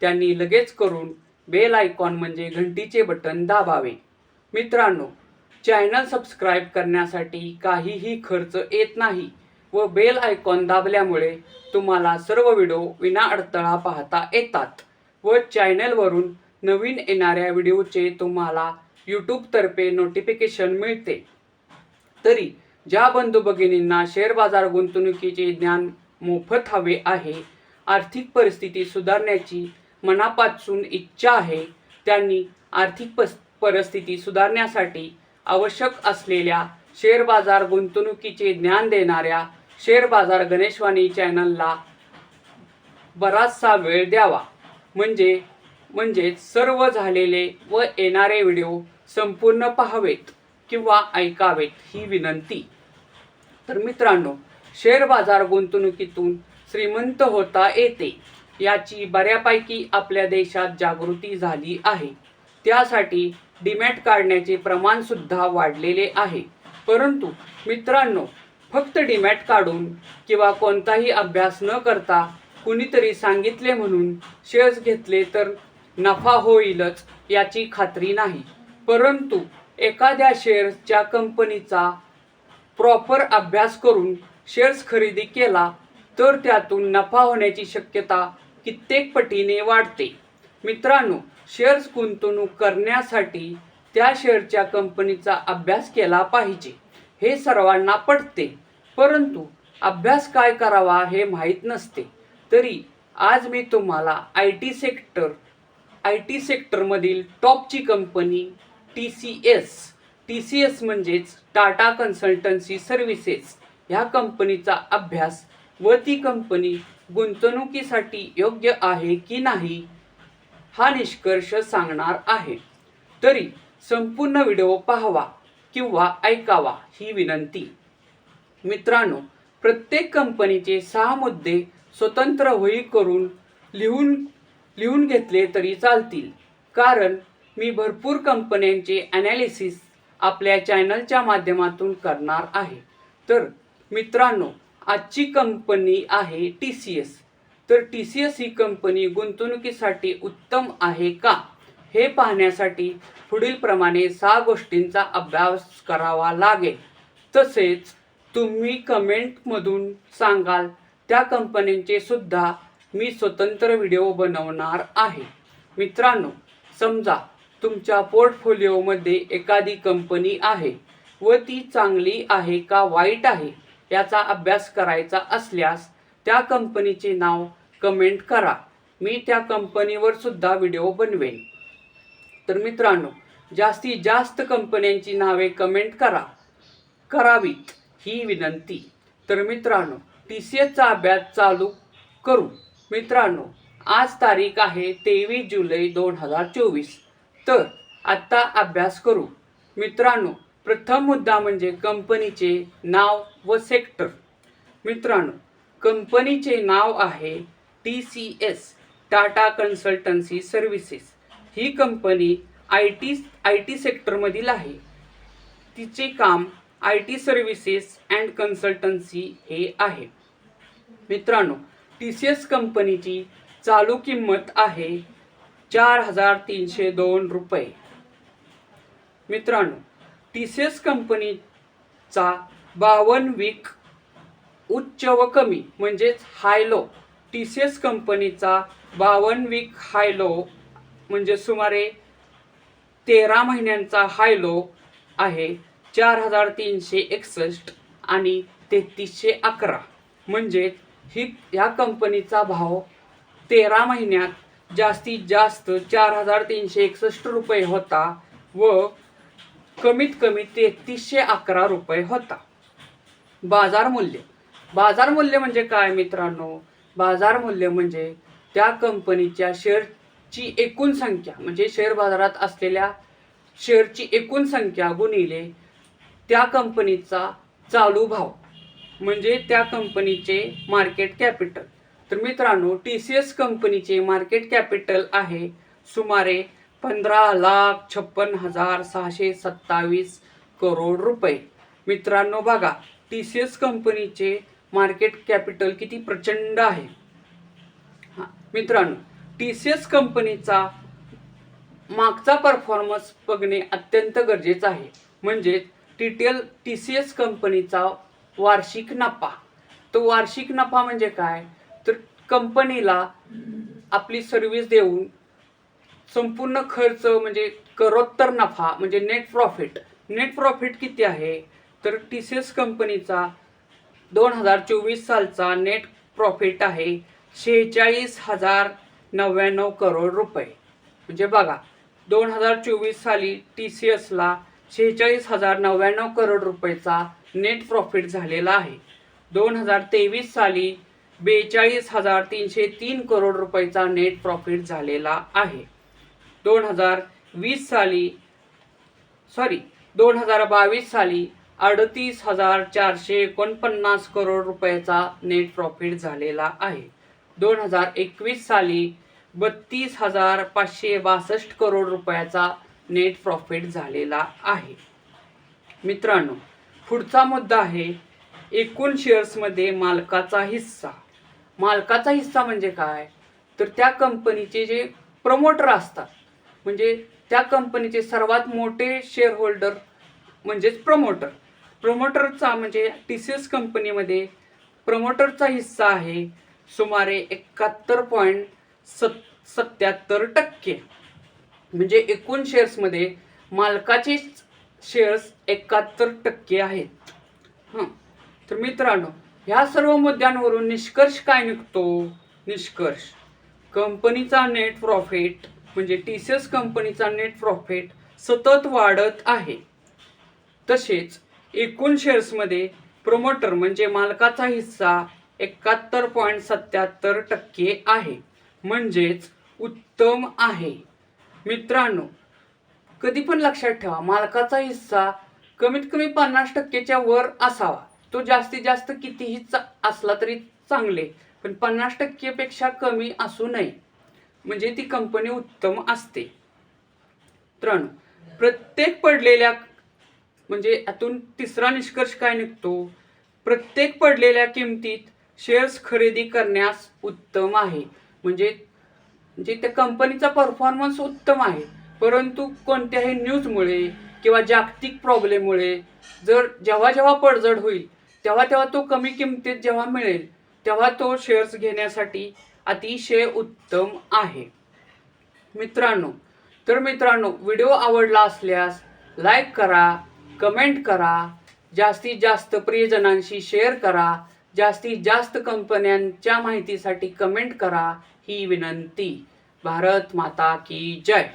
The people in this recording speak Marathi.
त्यांनी लगेच करून बेल आयकॉन म्हणजे घंटीचे बटन दाबावे. मित्रांनो चॅनल सबस्क्राईब करण्यासाठी काहीही खर्च येत नाही व बेल आयकॉन दाबल्यामुळे तुम्हाला सर्व व्हिडिओ विनाअडथळा पाहता येतात व चॅनलवरून नवीन येणाऱ्या व्हिडिओचे तुम्हाला यूट्यूबतर्फे नोटिफिकेशन मिळते. तरी ज्या बंधू भगिनींना शेअर बाजार गुंतवणुकीचे ज्ञान मोफत हवे आहे आर्थिक परिस्थिती सुधारण्याची मनापासून इच्छा आहे त्यांनी आर्थिक पस परिस्थिती सुधारण्यासाठी आवश्यक असलेल्या शेअर बाजार गुंतवणुकीचे ज्ञान देणाऱ्या शेअर बाजार गणेशवाणी चॅनलला बराचसा वेळ द्यावा. म्हणजे म्हणजेच सर्व झालेले व येणारे व्हिडिओ संपूर्ण पाहावेत किंवा ऐकावेत ही विनंती. तर मित्रांनो शेअर बाजार गुंतवणुकीतून श्रीमंत होता येते. याची बऱ्यापैकी आपल्या देशात जागृती झाली आहे. त्यासाठी डिमॅट काढण्याचे प्रमाणसुद्धा वाढलेले आहे. परंतु मित्रांनो फक्त डिमॅट काढून किंवा कोणताही अभ्यास न करता कुणीतरी सांगितले म्हणून शेअर्स घेतले तर नफा होईलच याची खात्री नाही. परंतु एखाद्या शेअर्सच्या कंपनीचा प्रॉपर अभ्यास करून शेअर्स खरेदी केला तर त्यातून नफा होण्याची शक्यता कित्येक पटीने वाढते. मित्रांनो शेअर्स गुंतवणूक करण्यासाठी त्या शेअरच्या कंपनीचा अभ्यास केला पाहिजे. हे सर्वांना पटते. परंतु अभ्यास काय करावा हे माहीत नसते. तरी आज मी तुम्हाला I T sector I T सेक्टरमधील टॉपची company T C S T C S म्हणजेच टाटा कन्सल्टन्सी सर्व्हिसेस ह्या कंपनीचा अभ्यास व ती कंपनी गुंतवणुकीसाठी योग्य आहे की नाही हा निष्कर्ष सांगणार आहे. तरी संपूर्ण व्हिडिओ पाहावा किंवा ऐकावा ही विनंती. मित्रांनो प्रत्येक कंपनीचे सहा मुद्दे स्वतंत्र होई करून लिहून लिहून घेतले तरी चालतील. कारण मी भरपूर कंपन्यांचे ॲनालिसिस आपल्या चॅनलच्या माध्यमातून करणार आहे. तर मित्रांनो आजची कंपनी आहे टी सी एस. तर टी सी एस ही कंपनी गुंतवणुकीसाठी उत्तम आहे का? हे पाहण्यासाठी पुढीलप्रमाणे सहा गोष्टींचा अभ्यास करावा लागेल. तसेच तुम्ही कमेंटमधून सांगाल त्या कंपन्यांचे सुद्धा मी स्वतंत्र व्हिडिओ बनवणार आहे. मित्रांनो समजा तुमच्या पोर्टफोलिओमध्ये एखादी कंपनी आहे व ती चांगली आहे का वाईट आहे? याचा अभ्यास करायचा असल्यास त्या कंपनीचे नाव कमेंट करा. मी त्या कंपनीवर सुद्धा व्हिडिओ बनवेन. तर मित्रांनो जास्तीत जास्त कंपन्यांची नावे कमेंट करा. करावीत ही विनंती. तर मित्रांनो टी सी एसचा अभ्यास चालू करू. मित्रांनो आज तारीख आहे तेवीस जुलै दोन हजार चोवीस. तर आत्ता अभ्यास करू. मित्रांनो प्रथम मुद्दा म्हणजे कंपनीचे नाव व सेक्टर. मित्रांनो कंपनीचे नाव आहे T C S Tata consultancy services. ही कंपनी आय टी आय टी सेक्टरमधील आहे. तिचे काम I T services and consultancy हे आहे. मित्रांनो टी सी एस कंपनीची चालू किंमत आहे चार हजार तीनशे दोन रुपये. मित्रांनो टी सी एस कंपनीचा बावन्न वीक उच्च व कमी म्हणजेच high low T C S कंपनीचा बावन्न वीक हाय लो म्हणजे सुमारे तेरा महिन्यांचा हाय लो आहे चार हजार तीनशे एकसष्ट आणि तेहतीसशे अकरा. म्हणजे ही ह्या कंपनीचा भाव तेरा महिन्यात जास्तीत जास्त चार हजार तीनशे एकसष्ट रुपये होता व कमीत कमी तेहतीसशे अकरा रुपये होता. बाजार मूल्य. बाजार मूल्य म्हणजे काय मित्रांनो? बाजार मूल्य म्हणजे त्या कंपनीच्या शेअरची एकूण संख्या म्हणजे शेअर बाजारात असलेल्या शेअरची एकूण संख्या गुणिले त्या कंपनीचा चालू भाव म्हणजे त्या कंपनीचे मार्केट कॅपिटल तर मित्रांनो टी सी एस कंपनीचे मार्केट कॅपिटल आहे सुमारे पंधरा लाख छप्पन हजार सहाशे सत्तावीस करोड रुपये. मित्रांनो बघा टी सी एस कंपनीचे मार्केट कॅपिटल किती प्रचंड आहे. हां मित्रांनो टी सी एस कंपनीचा मागचा परफॉर्मन्स बघणे अत्यंत गरजेचं आहे. म्हणजे T T L T C S कंपनीचा वार्षिक नफा. तो वार्षिक नफा म्हणजे काय? तर कंपनीला आपली सर्व्हिस देऊन संपूर्ण खर्च म्हणजे करोत्तर नफा म्हणजे नेट प्रॉफिट नेट प्रॉफिट किती आहे? तर टी सी एस कंपनीचा दोन हजार चोवीस सालचा नेट प्रॉफिट आहे शेहेचाळीस हजार नव्याण्णव करोड रुपये. म्हणजे बघा दोन हजार चोवीस साली टी सी एसला शेहेचाळीस हजार नव्याण्णव करोड रुपयेचा नेट प्रॉफिट झालेला आहे. दोन हजार तेवीस साली बेचाळीस हजार तीनशे तीन करोड रुपयाचा नेट प्रॉफिट झालेला आहे. दोन हजार वीस साली सॉरी दोन हजार बावीस साली अडतीस हजार चारशे एकोणपन्नास करोड रुपयाचा नेट प्रॉफिट झालेला आहे. दोन हजार एकवीस साली बत्तीस हजार पाचशे बासष्ट करोड रुपयाचा नेट प्रॉफिट झालेला आहे. मित्रांनो पुढचा मुद्दा आहे एकूण शेअर्समध्ये मालकाचा हिस्सा. मालकाचा हिस्सा म्हणजे काय? तर त्या कंपनीचे जे प्रमोटर असतात म्हणजे त्या कंपनीचे सर्वात मोठे शेअर होल्डर म्हणजेच प्रमोटर प्रमोटरचा म्हणजे टी सी एस कंपनीमध्ये प्रमोटरचा हिस्सा आहे सुमारे एकाहत्तर पॉईंट सत् सत्याहत्तर टक्के. म्हणजे एकूण शेअर्समध्ये मालकाचे शेअर्स एकाहत्तर टक्के आहेत. हां. तर मित्रांनो ह्या सर्व मुद्द्यांवरून निष्कर्ष काय निघतो? निष्कर्ष. कंपनीचा नेट प्रॉफिट म्हणजे टी सी एस कंपनीचा नेट प्रॉफिट सतत वाढत आहे. तसेच एकूण शेअर्समध्ये प्रमोटर म्हणजे मालकाचा हिस्सा एकाहत्तर पॉईंट सत्याहत्तर टक्के आहे. म्हणजेच उत्तम आहे. मित्रांनो कधी पण लक्षात ठेवा मालकाचा हिस्सा कमीत कमी पन्नास टक्केच्या वर असावा. तो जास्तीत जास्त कितीही चा असला तरी चांगले पण पन्नास टक्केपेक्षा कमी असू नये. म्हणजे ती कंपनी उत्तम असते. त्रण. प्रत्येक पडलेल्या म्हणजे यातून तिसरा निष्कर्ष काय निघतो? प्रत्येक पडलेल्या किमतीत शेअर्स खरेदी करण्यास उत्तम आहे. म्हणजे म्हणजे त्या कंपनीचा परफॉर्मन्स उत्तम आहे. परंतु कोणत्याही न्यूजमुळे किंवा जागतिक प्रॉब्लेममुळे जर जेव्हा जेव्हा पडझड होईल तेव्हा तेव्हा तो कमी किमतीत जेव्हा मिळेल तेव्हा तो शेअर्स घेण्यासाठी अतिशय उत्तम आहे. मित्रांनो तर मित्रांनो व्हिडिओ आवडला असल्यास लाईक करा कमेंट करा जास्तीत जास्त प्रियजनांशी शेअर करा जास्तीत जास्त कंपन्यांच्या माहितीसाठी कमेंट करा ही विनंती. भारत माता की जय.